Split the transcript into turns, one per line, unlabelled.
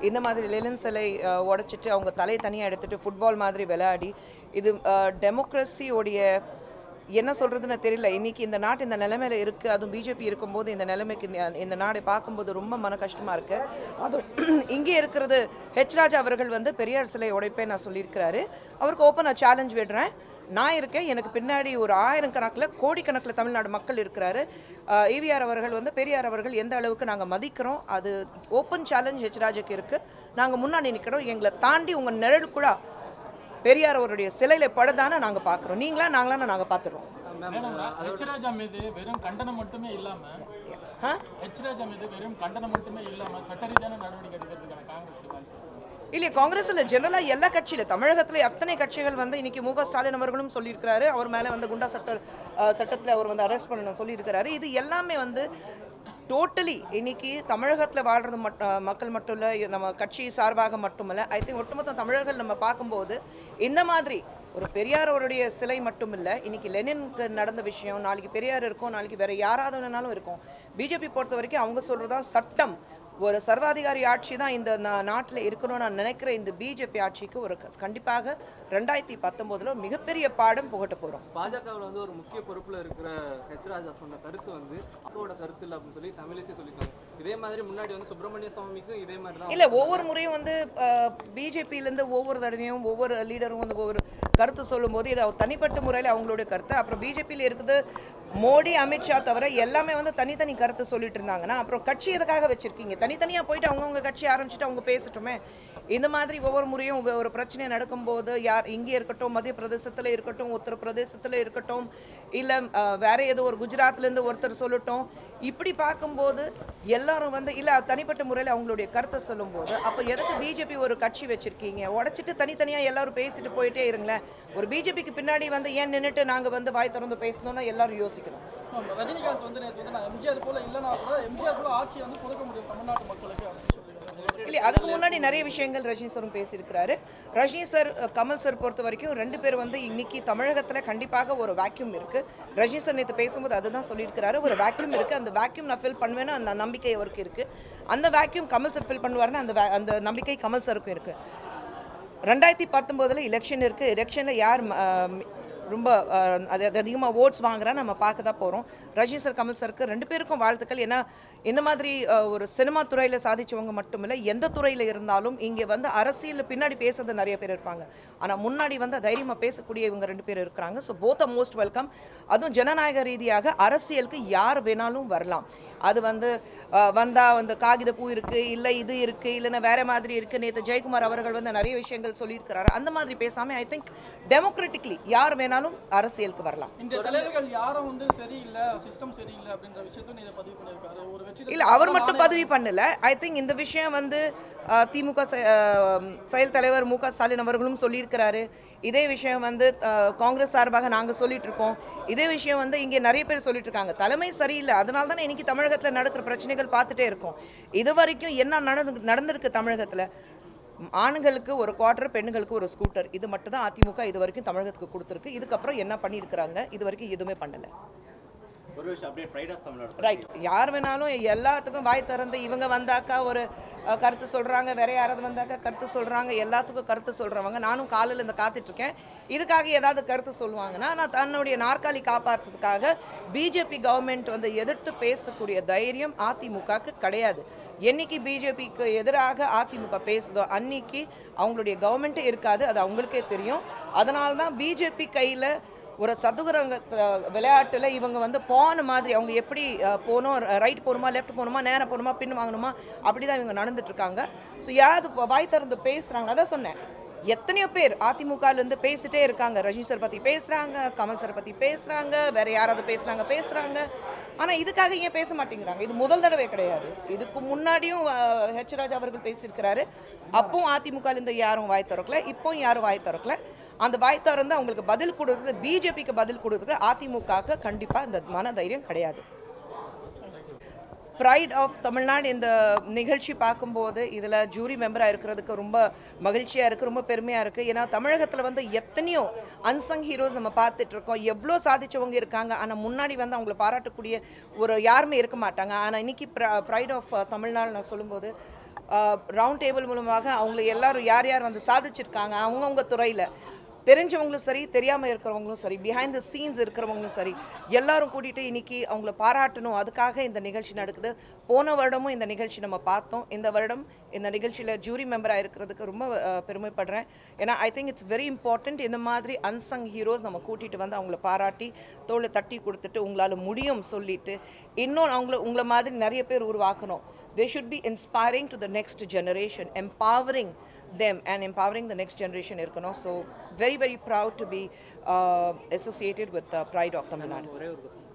இந்த மாதிரி லெலின் சிலை உடச்சிட்டு உடைச்சிட்டு அவங்க தலையை தனியாக எடுத்துட்டு ஃபுட்பால் மாதிரி விளையாடி இது டெமோக்ரஸியோடைய என்ன சொல்கிறதுன்னு தெரியல. இன்னைக்கு இந்த நாட்டு இந்த நிலைமையில இருக்குது அதுவும் பிஜேபி இருக்கும்போது இந்த நிலைமைக்கு இந்த- நாடை பார்க்கும்போது ரொம்ப மன கஷ்டமாக இருக்குது அதுவும் இங்கே இருக்கிறது ஹெச் ராஜா அவர்கள் வந்து பெரியார் சிலை உடைப்பேன் நான் சொல்லியிருக்கிறாரு. அவருக்கு ஓப்பனாக சேலஞ்ச் விடுறேன். நான் இருக்கேன். எனக்கு பின்னாடி ஒரு ஆயிரம் கணக்கில் கோடிக்கணக்கில் தமிழ்நாடு மக்கள் இருக்கிறாரு. ஈவிஆர் அவர்கள் வந்து பெரியார் அவர்கள் எந்த அளவுக்கு நாங்கள் மதிக்கிறோம் அது ஓப்பன் சேலஞ்ச் ஹெச் ராஜாக்கு இருக்குது நாங்கள் முன்னாடி நிற்கிறோம் எங்களை தாண்டி உங்கள் நிழல் கூட பெரியார் அவருடைய சிலையில படுதானே நாங்கள் பார்க்குறோம் நீங்களா நாங்களான்னு நாங்கள் பார்த்துடுறோம்
மீது வெறும் கண்டனம் மட்டுமே இல்லாம
ஆ?
ஹெச் ராஜா மீது வெறும் கண்டனம் மட்டுமே இல்லாம சட்டரீதியான நடவடிக்கை எடுக்கிறதுக்கான காங்கிரஸ் வாய்ப்பு
இல்லை காங்கிரஸ்ல ஜெனரலா எல்லா கட்சியில தமிழகத்துல அத்தனை கட்சிகள் வந்து இன்னைக்கு மு ஸ்டாலின் அவர்களும் சொல்லியிருக்கிறாரு. அவர் மேல வந்து குண்டா சட்ட சட்டத்தில் சட்டத்துல அவர் வந்து அரெஸ்ட் பண்ணணும் சொல்லியிருக்கிறாரு. இது எல்லாமே வந்து டோட்டலி இன்னைக்கு தமிழகத்துல வாழ்றது மட் மக்கள் மட்டும் இல்லை நம்ம கட்சி சார்பாக மட்டுமல்ல ஐ திங்க் ஒட்டுமொத்த தமிழர்கள் நம்ம பார்க்கும்போது இந்த மாதிரி ஒரு பெரியார் அவருடைய சிலை மட்டும் இல்லை இன்னைக்கு லெனின்க்கு நடந்த விஷயம் நாளைக்கு பெரியார் இருக்கும் நாளைக்கு வேற யாராவது வேணாலும் இருக்கும். பிஜேபி பொறுத்த வரைக்கும் அவங்க சொல்றதா சட்டம். ஒரு சர்வாதிகாரி ஆட்சி தான் இந்த நாட்டில் இருக்கணும்னு நான் நினைக்கிற இந்த பிஜேபி ஆட்சிக்கு ஒரு கண்டிப்பாக ரெண்டாயிரத்தி பத்தொம்போதில் மிகப்பெரிய பாடம் புகட்ட போகிறோம்
பாஜகவில் வந்து ஒரு முக்கிய பொறுப்புல இருக்கிற ஹெச் ராஜா சொன்ன கருத்து வந்து அப்போட கருத்து இல்லை அப்படின்னு சொல்லி தமிழிசை சொல்லியிருக்காங்க இதே மாதிரி முன்னாடி வந்து சுப்பிரமணிய சுவாமிக்கும் இதே மாதிரி தான்
இல்லை ஒவ்வொரு முறையும் வந்து பிஜேபியிலேருந்து ஒவ்வொரு தடவையும் ஒவ்வொரு லீடரும் வந்து ஒவ்வொரு கருத்து சொல்லும்போது இது தனிப்பட்ட முறையில் அவங்களுடைய கருத்து. அப்புறம் பிஜேபியில் இருக்குது மோடி அமித்ஷா தவிர எல்லாமே வந்து தனித்தனி கருத்து சொல்லிட்டு இருந்தாங்கன்னா அப்புறம் கட்சி எதுக்காக வச்சிருக்கீங்க? தனித்தனியாக போயிட்டு அவங்கவுங்க கட்சி ஆரம்பிச்சுட்டு அவங்க பேசட்டுமே. இந்த மாதிரி ஒவ்வொரு முறையும் ஒரு பிரச்சனை நடக்கும்போது யார் இங்கே இருக்கட்டும் மத்திய பிரதேசத்தில் இருக்கட்டும் உத்தரப்பிரதேசத்தில் இருக்கட்டும் இல்லை வேற ஏதோ ஒரு குஜராத்லேருந்து ஒருத்தர் சொல்லட்டும் இப்படி பார்க்கும்போது எல்லாரும் வந்து இல்லை தனிப்பட்ட முறையில் அவங்களுடைய கருத்தை சொல்லும்போது அப்போ எதுக்கு பிஜேபி ஒரு கட்சி வச்சுருக்கீங்க? உடச்சிட்டு தனித்தனியாக எல்லாரும் பேசிட்டு போயிட்டே இருங்களேன். ஒரு பிஜேபிக்கு பின்னாடி வந்து ஏன் நின்றுட்டு நாங்கள் வந்து வாய் திறந்து பேசணும்னா எல்லாரும் யோசிக்கணும்.
ரஜினிகாந்த் வந்து நேற்று வந்து நான் எம்ஜிஆர் போல இல்லைனா கூட எம்ஜிஆர் போல ஆட்சியை வந்து கொடுக்க முடியும் தமிழ்நாட்டு மக்களுக்கு அப்படின்னு
இல்லை அதுக்கு முன்னாடி நிறைய விஷயங்கள் ரஜினி சாரும் பேசியிருக்கிறாரு. ரஜினி சார் கமல் சார் பொறுத்த வரைக்கும் ரெண்டு பேர் வந்து இன்னைக்கு தமிழகத்தில் கண்டிப்பாக ஒரு வேக்யூம் இருக்கு. ரஜினி சார் நேற்று பேசும்போது அதுதான் சொல்லியிருக்கிறாரு. ஒரு வேக்யூம் இருக்கு. அந்த வேக்யூம் நான் ஃபில் பண்ணுவேன்னு அந்த நம்பிக்கை அவருக்கு இருக்கு. அந்த வேக்யூம் கமல் சார் ஃபில் பண்ணுவாருன்னு அந்த அந்த நம்பிக்கை கமல் சாருக்கும் இருக்கு. ரெண்டாயிரத்தி பத்தொம்போதில் எலெக்ஷன் இருக்குது எலெக்ஷனில் யார் ரொம்ப அது அது அதிகமாக ஓட்ஸ் வாங்குறா நம்ம பார்க்க தான் போகிறோம் ரஜினி சார் கமல் சாருக்கு ரெண்டு பேருக்கும் வாழ்த்துக்கள். ஏன்னா இந்த மாதிரி ஒரு சினிமா துறையில் சாதிச்சவங்க மட்டும் இல்லை எந்த துறையில் இருந்தாலும் இங்கே வந்து அரசியல் பின்னாடி பேசுறது நிறைய பேர் இருப்பாங்க. ஆனால் முன்னாடி வந்து தைரியமாக பேசக்கூடிய இவங்க ரெண்டு பேர் இருக்கிறாங்க. ஸோ போத் மோஸ்ட் வெல்கம் அதுவும் ஜனநாயக ரீதியாக அரசியலுக்கு யார் வேணாலும் வரலாம். அது வந்து வந்தால் வந்து காகித பூ இருக்குது இல்லை இது இருக்குது இல்லைன்னா வேற மாதிரி இருக்குது நேற்று ஜெயக்குமார் அவர்கள் வந்து நிறைய விஷயங்கள் சொல்லியிருக்கிறாரு. அந்த மாதிரி பேசாமல் ஐ திங்க் டெமோக்ராட்டிக்லி யார் வேணாலும் அரசியலுக்கு வரலாம். இல்ல அவர் மட்டும் பதவி பண்ணல. ஐ திங்க் இந்த விஷயம் வந்து திமுக செயல் தலைவர் மு க ஸ்டாலின் அவர்களும் சொல்லியிருக்கிறாரு. இதே விஷயம் வந்து காங்கிரஸ் சார்பாக நாங்க சொல்லிட்டு இருக்கோம் இதே விஷயம் வந்து இங்கே நிறைய பேர் சொல்லிட்டு இருக்காங்க தலைமை சரியில்லை. அதனால தானே இன்னைக்கு தமிழகத்துல நடக்கிற பிரச்சனைகள் பார்த்துட்டே இருக்கோம். இது வரைக்கும் என்ன நடந்து நடந்திருக்கு தமிழகத்துல? ஆண்களுக்கு ஒரு குவார்டர் பெண்களுக்கு ஒரு ஸ்கூட்டர் இது மட்டும் தான் அதிமுக இது வரைக்கும் தமிழகத்துக்கு கொடுத்துருக்கு. இதுக்கப்புறம் என்ன பண்ணியிருக்கிறாங்க? இது வரைக்கும் எதுவுமே பண்ணல. ரைட் யார் வேணாலும் எல்லாத்துக்கும் வாய் திறந்து இவங்க வந்தாக்கா ஒரு கருத்து சொல்றாங்க வேற யாராவது வந்தாக்கா கருத்து சொல்றாங்க எல்லாத்துக்கும் கருத்து சொல்றவங்க. நானும் காலையில் இந்த காத்துட்டு இருக்கேன் இதுக்காக ஏதாவது கருத்து சொல்லுவாங்கன்னா நான் தன்னுடைய நாற்காலி காப்பாற்றுறதுக்காக பிஜேபி கவர்மெண்ட் வந்து எதிர்த்து பேசக்கூடிய தைரியம் அதிமுகக்கு கிடையாது. என்னைக்கு பிஜேபிக்கு எதிராக அதிமுக பேசுதோ அன்னைக்கு அவங்களுடைய கவர்மெண்ட்டே இருக்காது அது அவங்களுக்கே தெரியும். அதனால தான் பிஜேபி கையில் ஒரு சதுரங்க விளையாட்டில் இவங்க வந்து போன மாதிரி அவங்க எப்படி போகணும் ரைட் போகணுமா லெஃப்ட் போகணுமா நேரம் போகணுமா பின் வாங்கணுமா அப்படி தான் இவங்க நடந்துட்டுருக்காங்க ஸோ யாராவது வாய் திறந்து பேசுகிறாங்க அதான் சொன்னேன். எத்தனையோ பேர் அதிமுகலேருந்து பேசிட்டே இருக்காங்க. ரஜினி சார் பற்றி பேசுகிறாங்க கமல் சார் பற்றி பேசுகிறாங்க வேறு யாராவது பேசுனாங்க பேசுகிறாங்க ஆனால் இதுக்காக ஏன் பேச மாட்டேங்கிறாங்க? இது முதல் தடவை கிடையாது. இதுக்கு முன்னாடியும் ஹெச் ராஜா அவர்கள் பேசியிருக்கிறாரு. அப்பவும் அதிமுகலேருந்து யாரும் வாய் திறக்கல இப்போவும் யாரும் வாய் திறக்கல. அந்த வாய் திறந்து அவங்களுக்கு பதில் கொடுக்குறது பிஜேபிக்கு பதில் கொடுக்குறது அதிமுகவுக்கு கண்டிப்பாக இந்த மன தைரியம் கிடையாது ப்ரைட் ஆஃப் தமிழ்நாடு இந்த நிகழ்ச்சி பார்க்கும்போது இதில் ஜூரி மெம்பராக இருக்கிறதுக்கு ரொம்ப மகிழ்ச்சியாக இருக்குது ரொம்ப பெருமையாக இருக்குது ஏன்னா தமிழகத்தில் வந்து எத்தனையோ அன்சங் ஹீரோஸ் நம்ம பார்த்துட்டு இருக்கோம். எவ்வளோ சாதிச்சவங்க இருக்காங்க. ஆனால் முன்னாடி வந்து அவங்கள பாராட்டக்கூடிய ஒரு யாருமே இருக்க மாட்டாங்க. ஆனால் இன்னைக்கு ப்ரைட் ஆஃப் தமிழ்நாடு நான் சொல்லும்போது ரவுண்ட் டேபிள் மூலமாக அவங்களை எல்லாரும் யார் யார் வந்து சாதிச்சிருக்காங்க அவங்கவுங்க துறையில் தெரிஞ்சவங்களும் சரி தெரியாமல் இருக்கிறவங்களும் சரி பிஹைண்ட் த சீன்ஸ் இருக்கிறவங்களும் சரி எல்லாரும் கூட்டிகிட்டு இன்னைக்கு அவங்கள பாராட்டணும். அதுக்காக இந்த நிகழ்ச்சி நடக்குது. போன வருடமும் இந்த நிகழ்ச்சி நம்ம பார்த்தோம். இந்த வருடம் இந்த நிகழ்ச்சியில் ஜூரி மெம்பராக இருக்கிறதுக்கு ரொம்ப பெருமைப்படுறேன். ஏன்னா I think it's very important இந்த மாதிரி அன்சங் ஹீரோஸ் நம்ம கூட்டிகிட்டு வந்து அவங்கள பாராட்டி தோளை தட்டி கொடுத்துட்டு உங்களால் முடியும் சொல்லிட்டு இன்னும் அவங்கள உங்களை மாதிரி நிறைய பேர் உருவாக்கணும். They should be inspiring to the next generation, empowering them and empowering the next generation Irkono. So very, very proud to be uh, associated with the pride of Tamil Nadu.